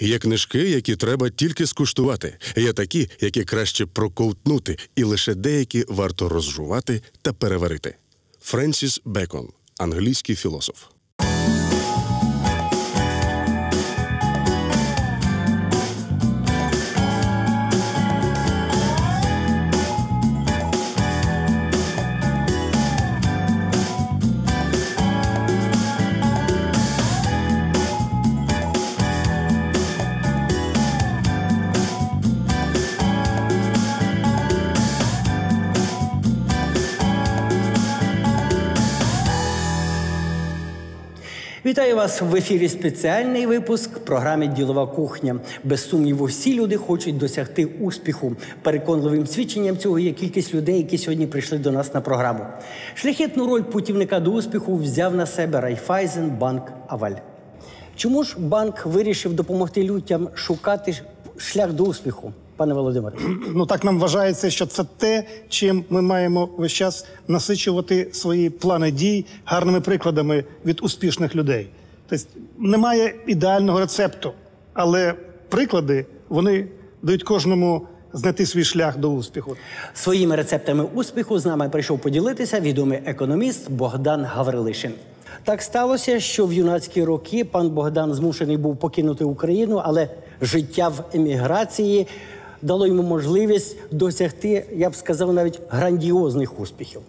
Є книжки, які треба тільки скуштувати. Є такі, які краще проковтнути, і лише деякі варто розжувати та переварити. Френсіс Бекон, англійський філософ. Вітаю вас в ефірі. Спеціальний випуск програми Ділова кухня. Без сумніву, всі люди хочуть досягти успіху. Переконливим свідченням цього є кількість людей, які сьогодні прийшли до нас на програму. Шляхетну роль путівника до успіху взяв на себе Райфайзен Банк Аваль. Чому ж банк вирішив допомогти людям шукати шлях до успіху, пане Володимире? Ну так нам вважається, що це те, чим ми маємо весь час насичувати свої плани дій гарними прикладами від успішних людей. Тобто немає ідеального рецепту, але приклади вони дають кожному знайти свій шлях до успіху. Своїми рецептами успіху з нами прийшов поділитися відомий економіст Богдан Гаврилишин. Так сталося, що в юнацькі роки пан Богдан змушений був покинути Україну, але життя в еміграції дало йому можливість досягти, я б сказав, навіть грандіозних успіхів.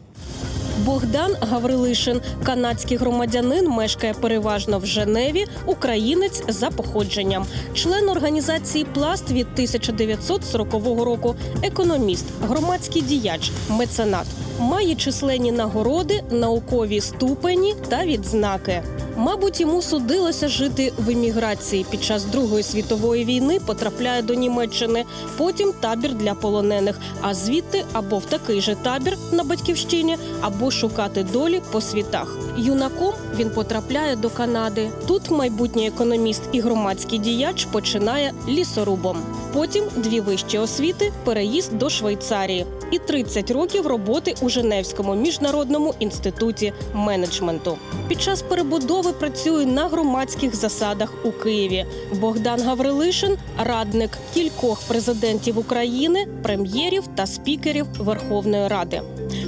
Богдан Гаврилишин, канадський громадянин, мешкає переважно в Женеві, українець за походженням, член організації Пласт від 1940 року, економіст, громадський діяч, меценат. Має численні нагороди, наукові ступені та відзнаки. Мабуть, йому судилося жити в еміграції. Під час Другої світової війни потрапляє до Німеччини, потім табір для полонених. А звідти або в такий же табір на батьківщині, або шукати долі по світах. Юнаком він потрапляє до Канади. Тут майбутній економіст і громадський діяч починає лісорубом. Потім дві вищі освіти, переїзд до Швейцарії і 30 років роботи у Женевському міжнародному інституті менеджменту. Під час перебудови працює на громадських засадах у Києві. Богдан Гаврилишин радник кількох президентів України, прем'єрів та спікерів Верховної Ради.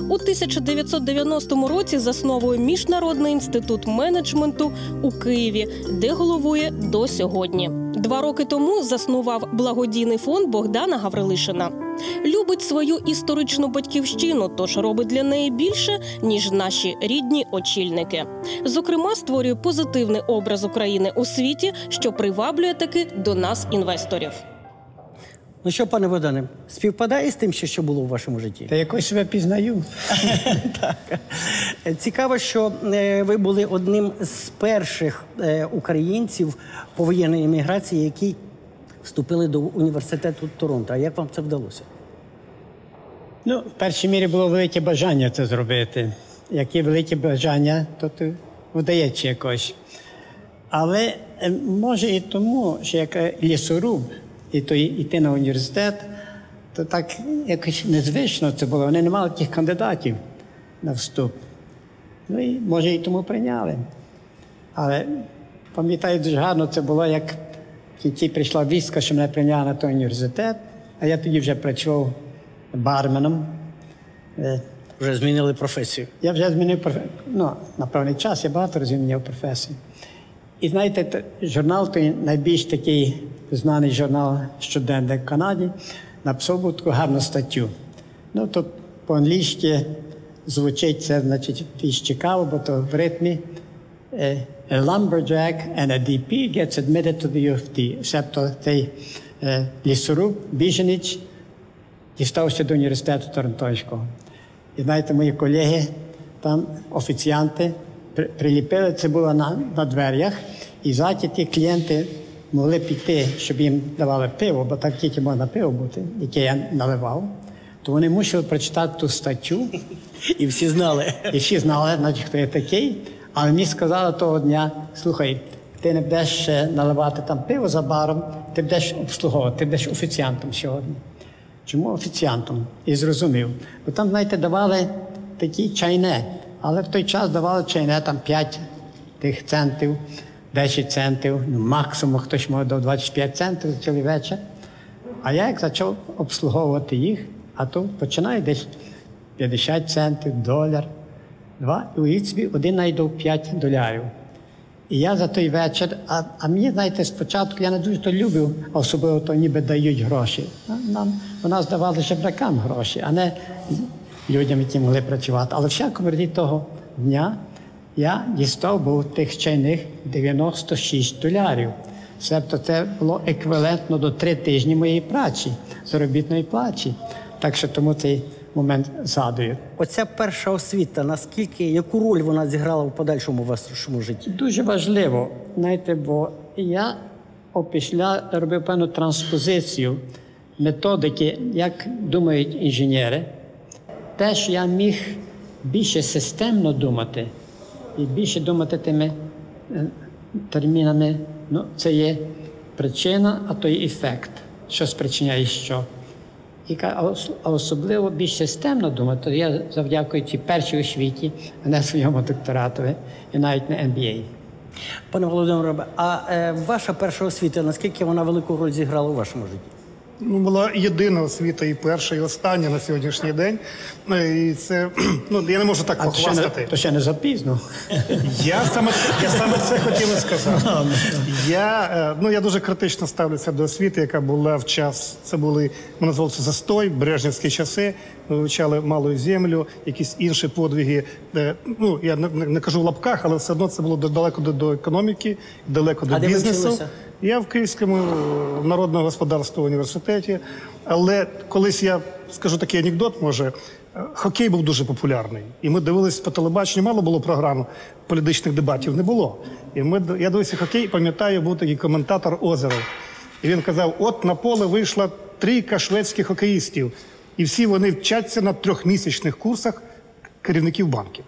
У 1990 році засновує міжнародний інститут менеджменту у Києві, де головує до сьогодні. Два роки тому заснував благодійний фонд Богдана Гаврилишина. Любить свою історичну батьківщину, тож робить для неї більше ніж наші рідні очільники. Зокрема, створює позитивний образ України у світі, що приваблює таки до нас інвесторів. Ну що, пане Богдане, співпадає з тим, що, що було в вашому житті? Та якось себе пізнаю. так. Цікаво, що е, ви були одним з перших е, українців повоєнної еміграції, які вступили до університету Торонто. А як вам це вдалося? Ну, в першій мірі було велике бажання це зробити. Як є велике бажання, то ти вдається якось. Але е, може і тому, що як лісоруб, і то йти на університет, то так якось незвично це було. Вони не мали тих кандидатів на вступ. Ну і може і тому прийняли. Але пам'ятаю дуже гарно, це було, як кінці прийшла вістка, що мене прийняли на той університет, а я тоді вже працював барменом. Е, Вже змінили професію. Я вже змінив професію. Ну, на певний час я багато разів міняв професію. І знаєте, журнал той найбільш такий знаний журнал щоденник в Канаді, написав був таку гарну статтю. Ну, то по-англійськи звучить це, значить, більш цікаво, бо то в ритмі. A lumberjack and a DP gets admitted to the U of T. Себто лісоруб, біженець, дістався до університету Торонтойського. І знаєте, мої колеги, там офіціанти приліпили, це було на, на дверях, і ті клієнти могли піти, щоб їм давали пиво, бо так тільки можна пиво бути, яке я наливав. То вони мусили прочитати ту статтю, І всі знали. і всі знали, значить, хто я такий. Але мені сказали того дня: слухай, ти не будеш е, наливати там пиво за баром, ти будеш обслуговувати, ти будеш офіціантом сьогодні. Чому офіціантом? І зрозумів. Бо там, знаєте, давали такі чайне, але в той час давали чайне там 5 тих центів. 10 центів, ну, максимум хтось може до 25 центів цілий вечір. А я як почав обслуговувати їх, а то починаю десь 50 центів, доляр, два, уявіть собі, один найду 5 долярів. І я за той вечір, а, а мені, знаєте, спочатку я не дуже то любив, особливо то ніби дають гроші. А Нам вона здавали жебракам гроші, а не людям, які могли працювати. Але всякому раді того дня я дістав був тих чайних 96 долярів. Себто це було еквівалентно до три тижні моєї праці, заробітної платі. Так що тому цей момент згадую. Оця перша освіта, наскільки яку роль вона зіграла в подальшому вашому житті? Дуже важливо, знаєте, бо я опісля робив певну транспозицію методики, як думають інженери. Теж я міг більше системно думати і більше думати тими е, термінами. Ну, це є причина, а то є ефект, що спричиняє що. І ка- а ос- а особливо більш системно думати, то я завдякуючи першій освіті, а не своєму докторатові, і навіть на MBA. Пане Володимире, а е, ваша перша освіта, наскільки вона велику роль зіграла у вашому житті? Ну, була єдина освіта, і перша, і остання на сьогоднішній день. Е, І це ну я не можу так А то ще, не, похвастати. то ще не запізно. Я саме я саме це хотів сказати. Я е, ну я дуже критично ставлюся до освіти, яка була в час. Це були ми назвали це застой, брежнівські часи. Ми вивчали малу землю, якісь інші подвиги. Ну я не, не- кажу в лапках, але все одно це було далеко до, до економіки, далеко до А де бізнесу. вчилися? Я в Київському е, народного господарства університеті, але колись я скажу такий анекдот, може. е, Хокей був дуже популярний, і ми дивились по телебаченню. Мало було програм політичних дебатів, не було. І ми я дивився хокей, пам'ятаю, був такий коментатор Озеров. І він казав: от на поле вийшла трійка шведських хокеїстів, і всі вони вчаться на трьохмісячних курсах керівників банків.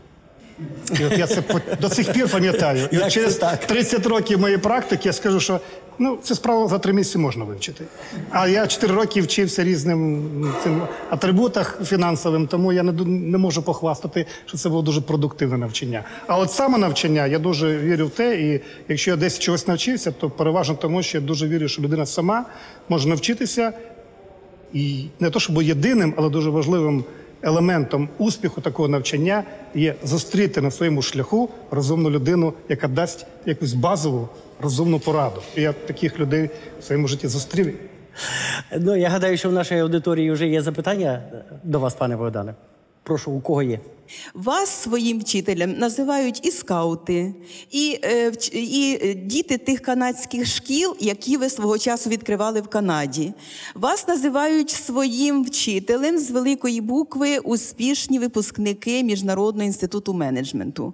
І от я це до цих пір пам'ятаю. І Як через 30 років моєї практики я скажу, що ну, це справа за три місяці можна вивчити. А я 4 роки вчився різним цим атрибутах фінансовим, тому я не, не можу похвастати, що це було дуже продуктивне навчання. А от саме навчання, я дуже вірю в те, і якщо я десь чогось навчився, то переважно тому, що я дуже вірю, що людина сама може навчитися і не то, щоб єдиним, але дуже важливим елементом успіху такого навчання є зустріти на своєму шляху розумну людину, яка дасть якусь базову розумну пораду. Я таких людей в своєму житті зустрів. Ну, я гадаю, що в нашій аудиторії вже є запитання до вас, пане Богдане. Прошу, у кого є? Вас своїм вчителем називають і скаути, і, е, і е, діти тих канадських шкіл, які ви свого часу відкривали в Канаді. Вас називають своїм вчителем з великої букви успішні випускники Міжнародного інституту менеджменту.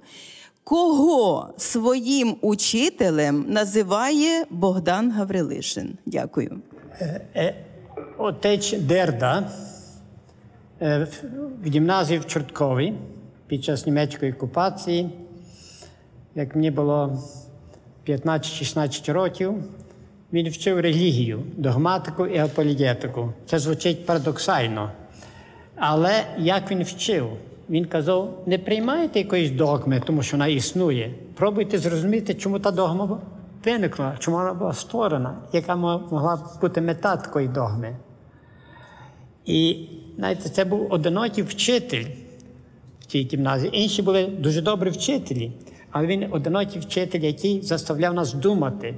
Кого своїм учителем називає Богдан Гаврилишин? Дякую. Отець Дерда е, в- в гімназії в Чорткові під час німецької окупації, як мені було 15-16 років, він вчив релігію, догматику і апологетику. Це звучить парадоксально. Але як він вчив? Він казав: не приймайте якоїсь догми, тому що вона існує. Пробуйте зрозуміти, чому та догма виникла, чому вона була створена, яка могла бути мета такої догми. І знаєте, це був одинокий вчитель в цій гімназії. Інші були дуже добрі вчителі, але він одинокий вчитель, який заставляв нас думати.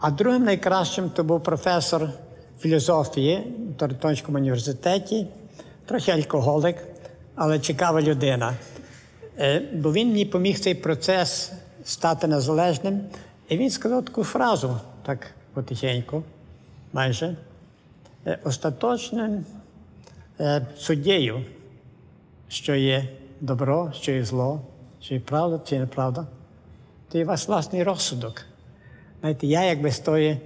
А другим найкращим то був професор філософії в Торонтонському університеті, трохи алкоголик, але цікава людина. Е, Бо він мені поміг цей процес стати незалежним. І він сказав таку фразу, так потихеньку, майже. Е, Остаточним суддєю, що є добро, що є зло, що є правда, чи неправда, то є ваш власний розсудок. Знаєте, я якби з тої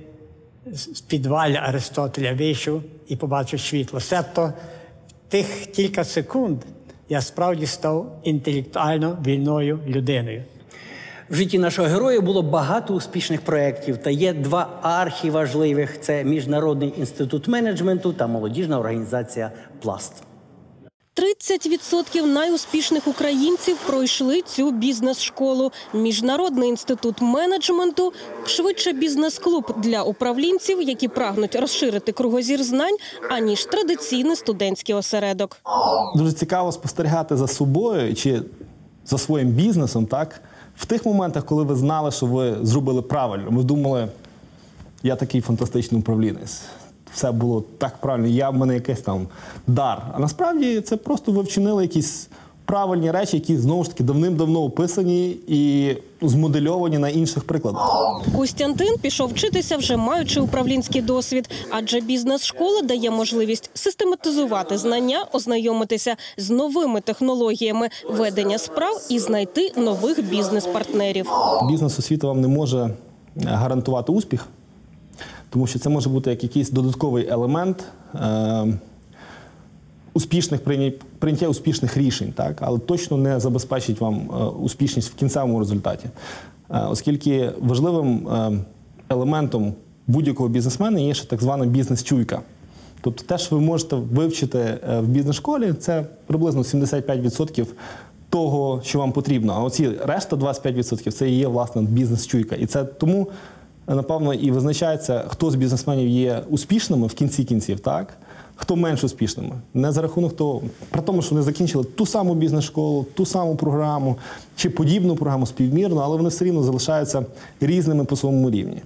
з підвалля Аристотеля вийшов і побачив світло. Себто тих кілька секунд я справді став інтелектуально вільною людиною. В житті нашого героя було багато успішних проєктів, та є два архіважливих: це Міжнародний інститут менеджменту та молодіжна організація Пласт. 30% найуспішних українців пройшли цю бізнес-школу. Міжнародний інститут менеджменту, швидше бізнес-клуб для управлінців, які прагнуть розширити кругозір знань, аніж традиційний студентський осередок. дуже цікаво спостерігати за собою чи за своїм бізнесом, так? В тих моментах, коли ви знали, що ви зробили правильно, ви думали, я такий фантастичний управлінець. Все було так правильно, я в мене якийсь там дар. А насправді це просто ви вчинили якісь правильні речі, які знову ж таки давним-давно описані і змодельовані на інших прикладах. Костянтин пішов вчитися вже маючи управлінський досвід, адже бізнес-школа дає можливість систематизувати знання, ознайомитися з новими технологіями ведення справ і знайти нових бізнес-партнерів. Бізнес освіта вам не може е, гарантувати успіх, тому що це може бути як якийсь додатковий елемент е, успішних прийня- прийняття успішних рішень, так? але точно не забезпечить вам е, успішність в кінцевому результаті. Е, оскільки важливим е, елементом будь-якого бізнесмена є ще так звана бізнес-чуйка. Тобто те, що ви можете вивчити в бізнес-школі, це приблизно 75% того, що вам потрібно. А оці решта 25% це і є власне бізнес-чуйка. І це тому, напевно, і визначається, хто з бізнесменів є успішними в кінці кінців, так? Хто менш успішними. Не за рахунок того, при тому, що вони закінчили ту саму бізнес-школу, ту саму програму чи подібну програму співмірно, але вони все рівно залишаються різними по своєму рівні.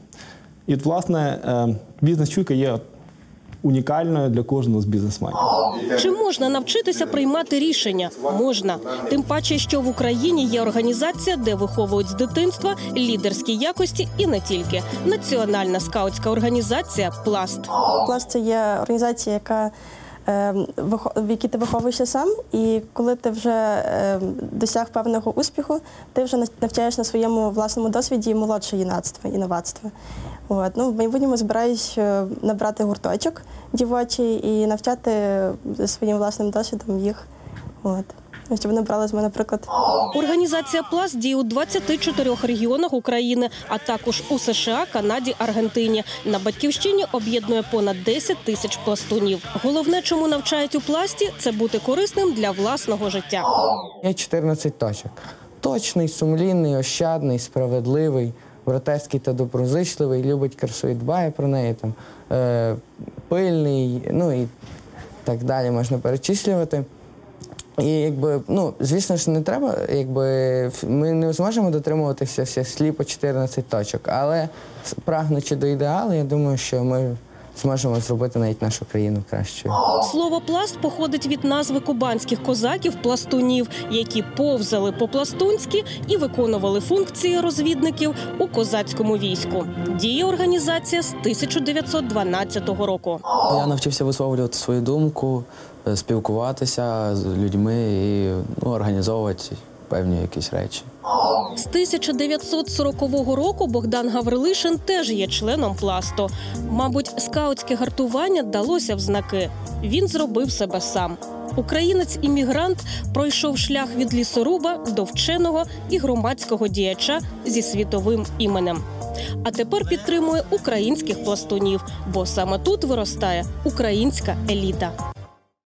І, от, власне, е, бізнес-чуйка є унікальною для кожного з бізнесменів. Чи можна навчитися приймати рішення? Можна. Тим паче, що в Україні є організація, де виховують з дитинства лідерські якості і не тільки. Національна скаутська організація Пласт. Пласт це є організація, яка е, в якій ти виховуєшся сам, і коли ти вже е, досяг певного успіху, ти вже на- навчаєш на своєму власному досвіді молодше юнацтво, інновацтво. От. Ну, в майбутньому збираюсь е, набрати гурточок дівочий і навчати своїм власним досвідом їх. От. Щоб вони брали з мене приклад. Організація Пласт діє у 24 регіонах України, а також у США, Канаді, Аргентині. На батьківщині об'єднує понад 10 тисяч пластунів. Головне, чому навчають у пласті, це бути корисним для власного життя. Є 14 точок. Точний, сумлінний, ощадний, справедливий, братерський та доброзичливий, любить красу і дбає про неї, там, е, пильний, ну і так далі можна перечислювати. І якби, ну, звісно ж, не треба, якби ми не зможемо дотримуватися всіх сліпо 14 точок, але прагнучи до ідеалу, я думаю, що ми зможемо зробити навіть нашу країну кращою. Слово пласт походить від назви кубанських козаків пластунів, які повзали по пластунськи і виконували функції розвідників у козацькому війську. Діє організація з 1912 року. Я навчився висловлювати свою думку, е, спілкуватися з людьми і ну, організовувати певні якісь речі. З 1940 року Богдан Гаврилишин теж є членом пласту. Мабуть, скаутське гартування далося в знаки. Він зробив себе сам. Українець-іммігрант пройшов шлях від лісоруба до вченого і громадського діяча зі світовим іменем. А тепер підтримує українських пластунів, бо саме тут виростає українська еліта.